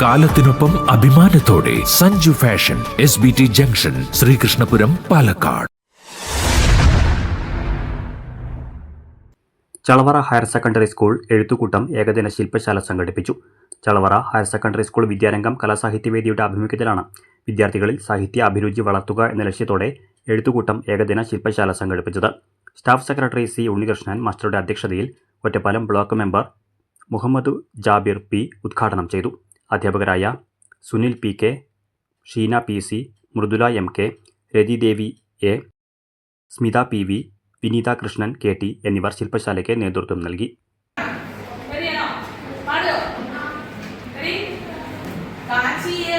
കാലത്തിനൊപ്പം അഭിമാനത്തോടെ Sanju fashion S B T junction Sreekrishnapuram Palakkad. Chalavara higher secondary school എഴുത്തുകൂട്ടം ഏകദിന ശില്പശാല സംഘടിപ്പിച്ചു. ചളവറ ഹയർ സെക്കൻഡറി സ്കൂൾ വിദ്യാരംഗം കലാസാഹിത്യവേദിയുടെ ആഭിമുഖ്യത്തിലാണ്. വിദ്യാർത്ഥികളിൽ സാഹിത്യ അഭിരുചി വളർത്തുക എന്ന ലക്ഷ്യത്തോടെ എഴുത്തുകൂട്ടം ഏകദിന ശില്പശാല സംഘടിപ്പിച്ചത്. സ്റ്റാഫ് സെക്രട്ടറി സി ഉണ്ണികൃഷ്ണൻ മാസ്റ്ററുടെ അധ്യക്ഷതയിൽ Ottapalam block member Muhammad Jabir P ഉദ്ഘാടനം ചെയ്തു. അധ്യാപകരായ Sunil P K Sheena P C Mridula M K Rathidevi A Smitha P V Vineetha Krishnan K T എന്നിവർ ശില്പശാലയ്ക്ക് നേതൃത്വം നൽകി. കാശിയെ